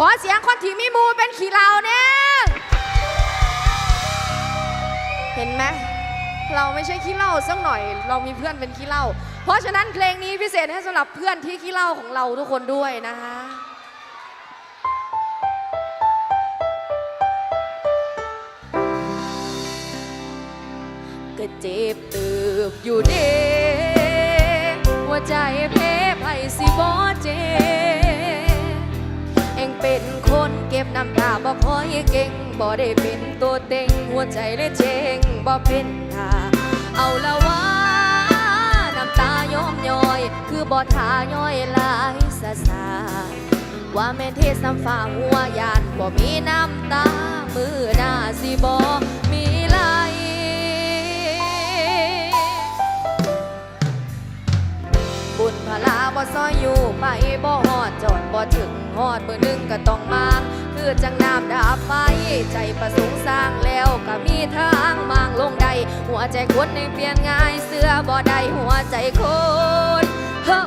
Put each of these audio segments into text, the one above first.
ขอเสียงคนที่มีมูเป็นขี่เราเนี่ยเห็นไหมเราไม่ใช่ขี้เหล้าสักหน่อย เรามีเพื่อนเป็นขี้เหล้าเพราะฉะนั้นเพลงนี้พิเศษให้สำหรับเพื่อนที่ขี้เหล้าของเราทุกคนด้วยนะคะก็เจ็บตืบอยู่เด้หัวใจเพ้ไผสิบ่เจ็บ องเป็นคนเก็บน้ำตาบ่คอยเก่งบ่ได้เป็นตัวเต็งหัวใจเลยเจงบ่เป็นตาเอาละว่าน้ำตายอมย้อย คือบ่ทาย้อยลายสาสาว่าแม่เทศน้ำฟ้าหัวยานบ่มีน้ำตามือหน้าสิบ่ พลาบ่ซอยอยู่ไปบ่หอดจอดบ่ถึงหอดมือหนึงก็ต้องมา คือจังน้ำดาบไฟใจประสงค์สร้างแล้วก็มีทางมางลงใด หัวใจคนในเปลี่ยนง่ายเสื้อบ่ได้หัวใจคนเฮ้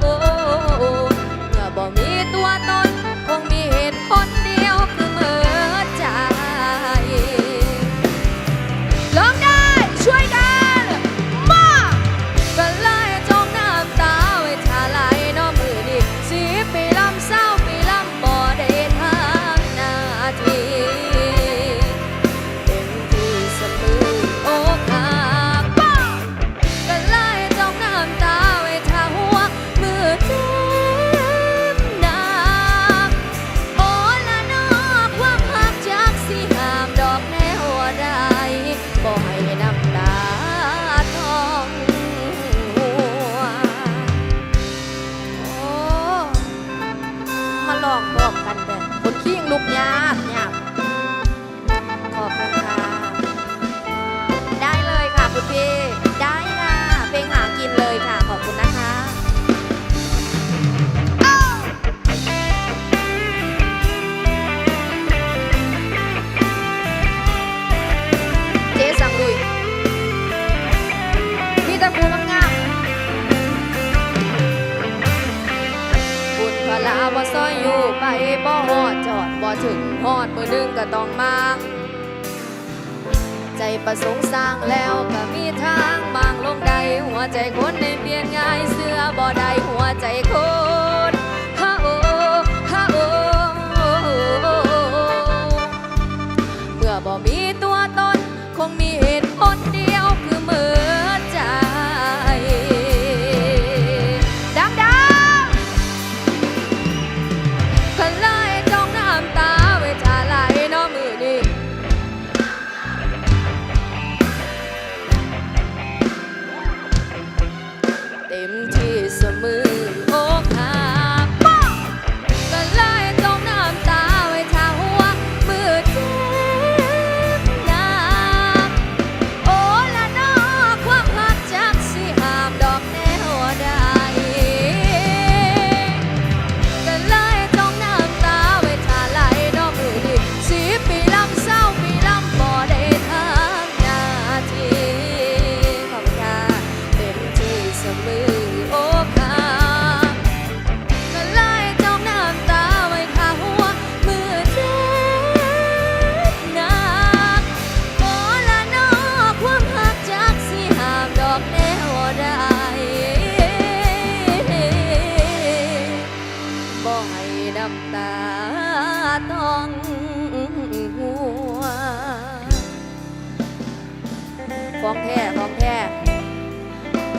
ของแท้ของแท้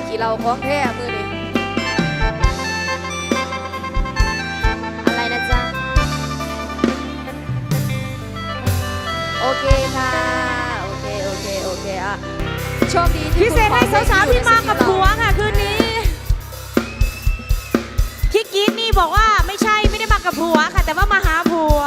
ขี่เราของแท้มือนี่อะไรนะจ๊ะ โอเคค่ะ โอเค โอเค โอเคอะโชคดีที่พิเศษให้คุณขอสาวๆที่มากับให้ผัวค่ะคืนนี้ที่กรีดนี่บอกว่าไม่ใช่ไม่ได้มากับผัวค่ะ แต่ว่ามาหาผัว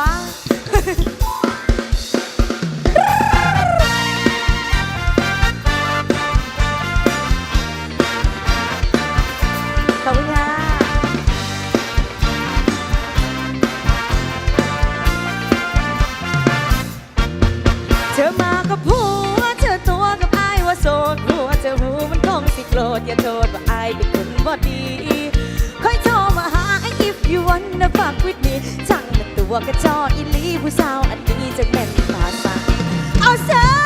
ว่ากระจอกอีลีผู้สาวอันนี้จะเป็นตาสัเอาเสื้อ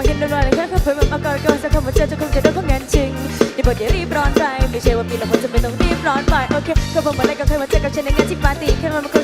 มาเห็นด้วยๆแค่เพื่อนมันมาก่อนก่อนสักคำว่าเจอจะคงจะได้องงานจริงอย่าบอกอย่รีบร้อนไปไม่ช่ว่าปีละคนจะไม่ต้องรีบร้อนไปโอเคก็บอกมาเลยกับใคยมาเจอกับฉันในงานที่ปาร์ตี้แค่มันมา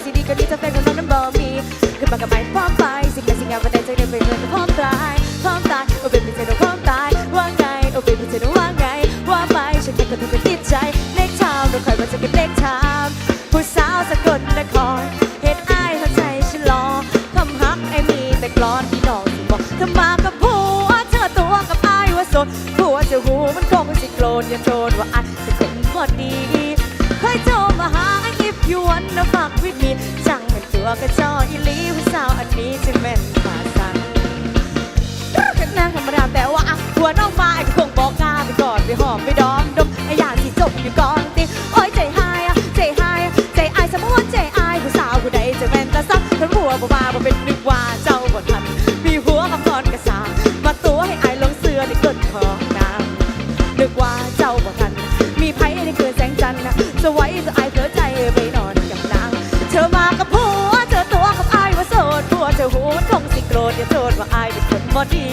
บ่ดี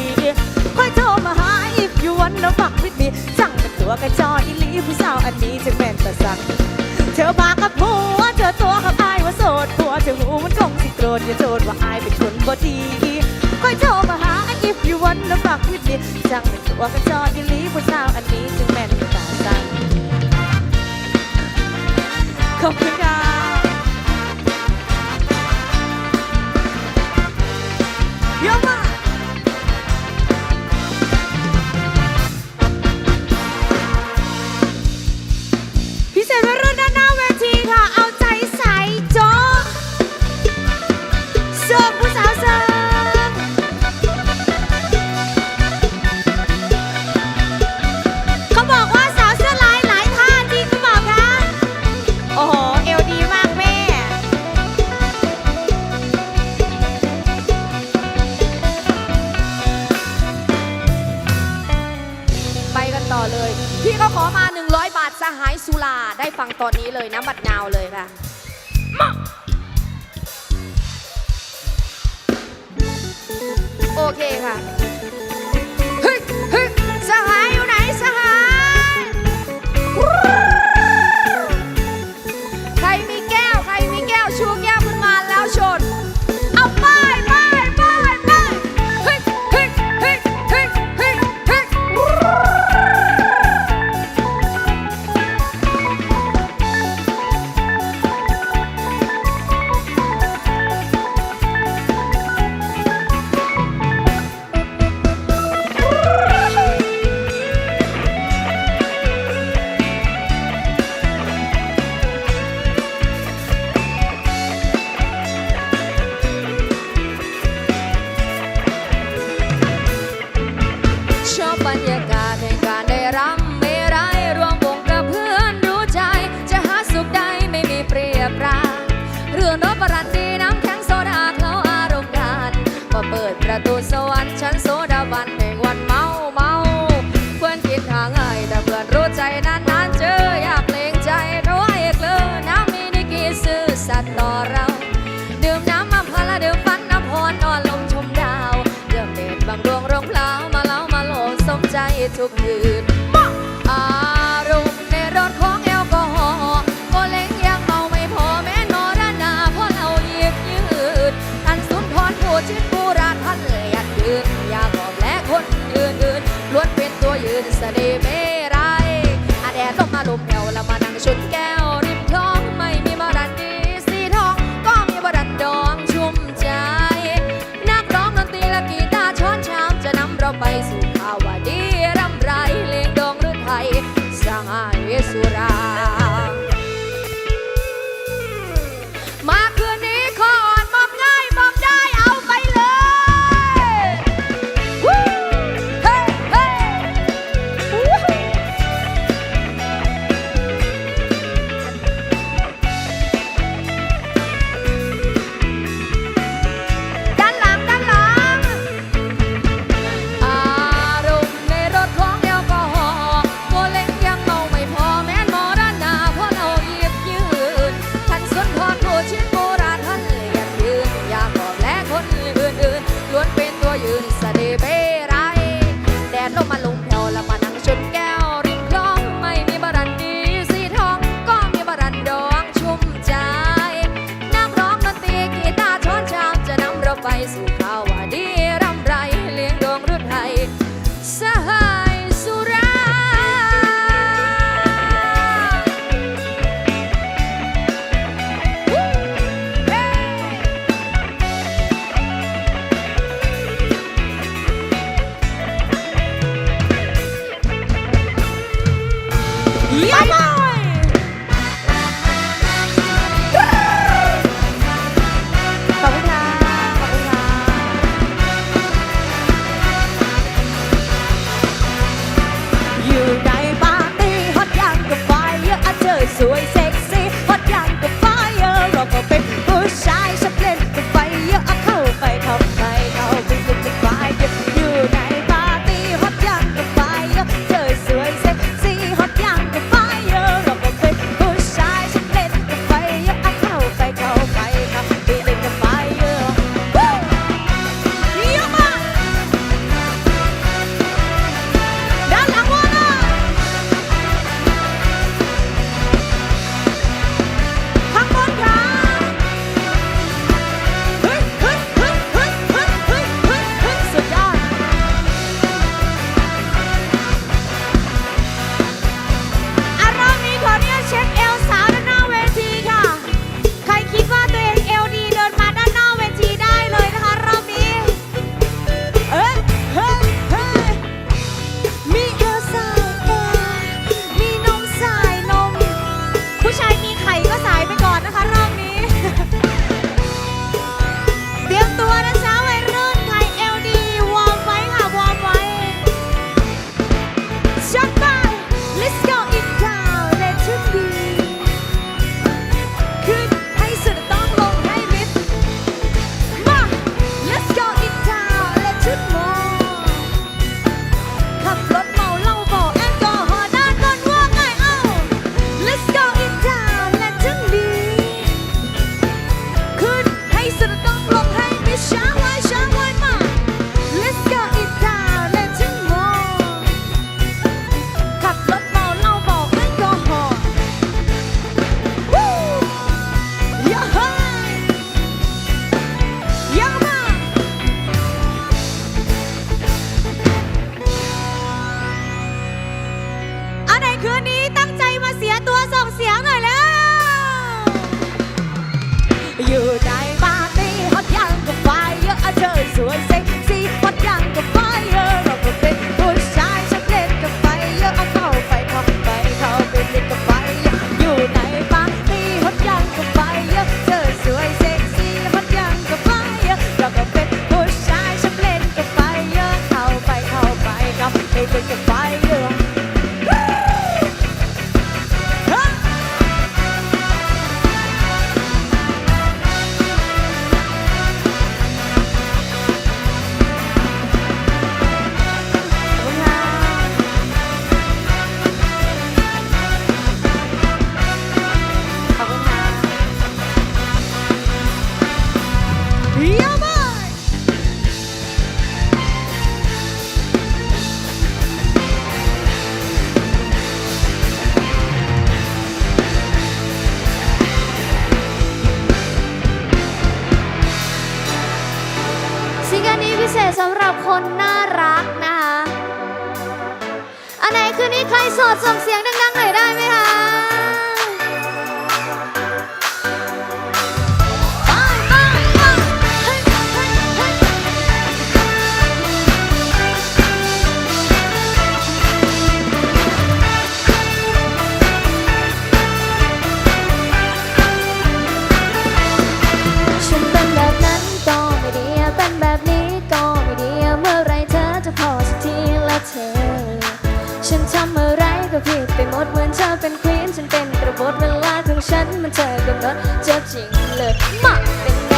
คอยโทรมาหาอีกยู่วันแล้วฝักวิธีจั่งเป็นตัวกันจออีลีผู้สาวอันนี้จะเป็นตะสักเธอพากับผัวเธอตัวกับอายว่าโสดผัวเธอหูมันคงสิโกรธอย่าโทษว่าอายเป็นคนบ่ดีคอยโทรมาหาอีกยู่วันแล้วฝักวิธีจั่งเป็นตัวกันจออีลีผู้สาวอันนี้จะเป็นตะสักขอบคุณค่ะยกมา หายสุลาได้ฟังตอนนี้เลยนะบัดนาวเลยค่ะมาโอเคค่ะ วันฉันโซดาบันแห่งวัน ศษสำหรับคนน่ารักนะคะ อันไหนคืนนี้ใครโสดส่งเสียงดังๆหน่อยได้ไหมคะ ฉันทำอะไรก็ผิดไปหมดเหมือนเธอเป็นควีนฉันเป็นกระบดเวลาของฉันมันเธอกำหนดเจ็จริงเลยมาเป็น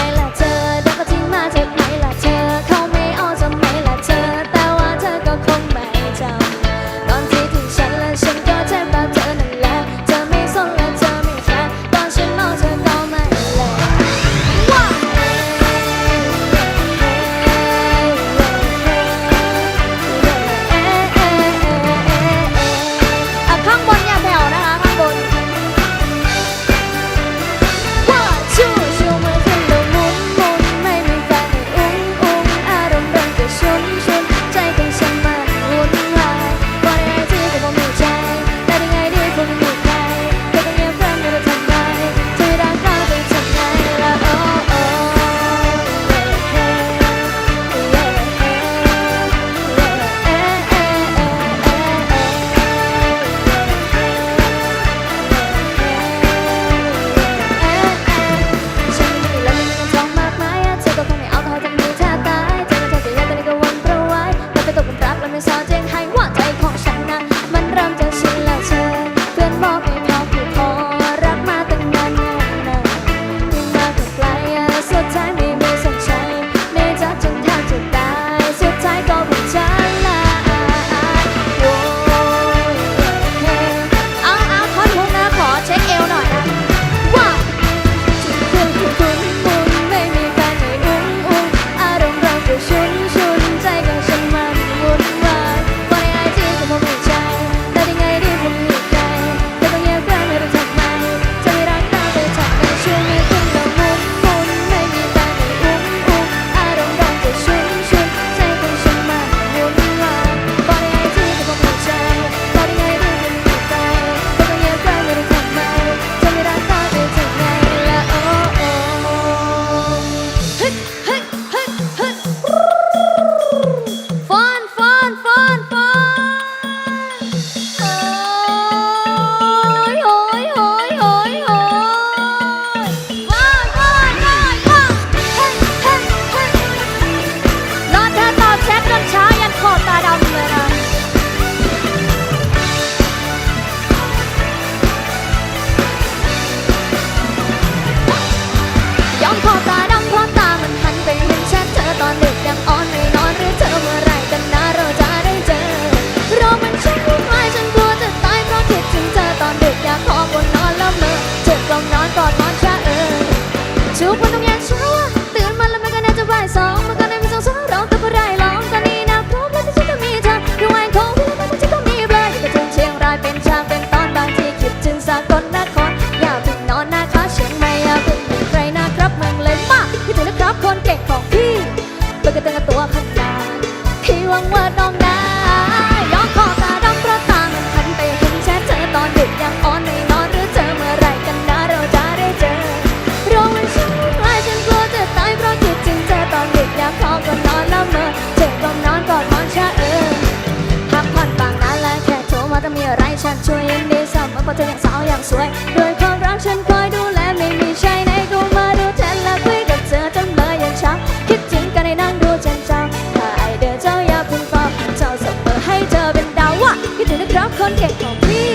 ฉันช่วยเองดีซ้มากกว่าเธออย่างสาวอย่างสวยด้วยความรักฉันคอยดูแลไม่มีใช่ไหนก็มาดูแทนและคุยกับเธอจนเบื่อยยันเช้าคิดถึงกันในนั่งดูจันจ้าถ้าไอเดินเจ้าอย่าเพิ่งฟ้าเจ้าส่งเบอร์ให้เธอเป็นดาววะคิดถึงนะครับคนเก่งของพี่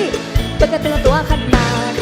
เป็นกระตือตัวขนาด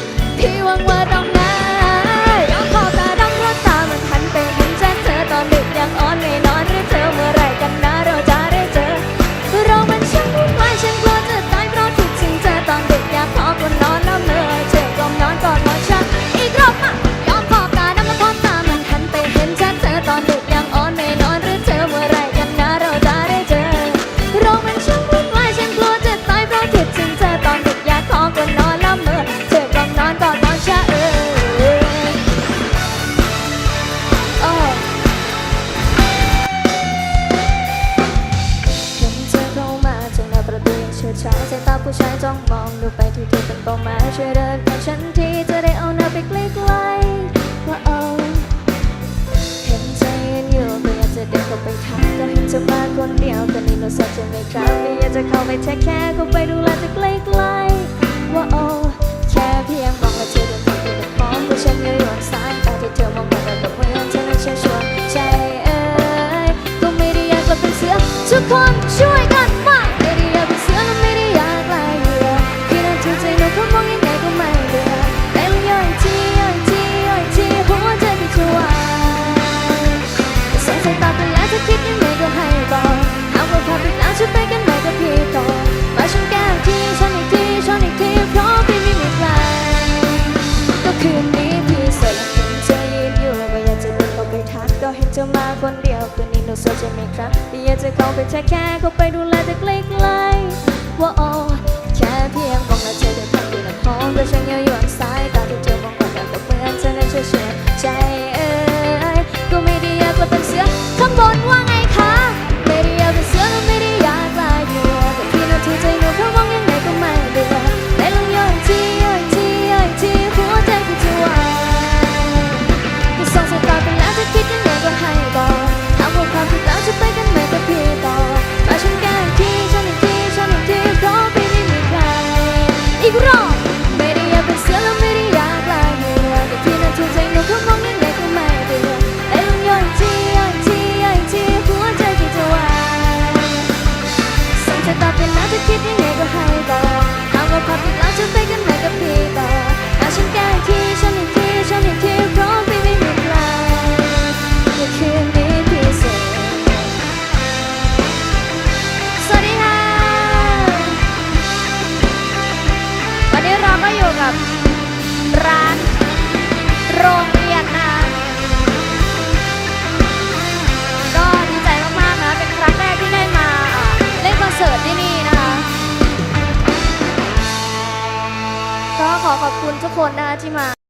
ทุกคนช่วยกัน สดใช่ไหมครับอยากจะเข้าไปแท้แค่เข้าไปดูแลแต่ไกลๆว่า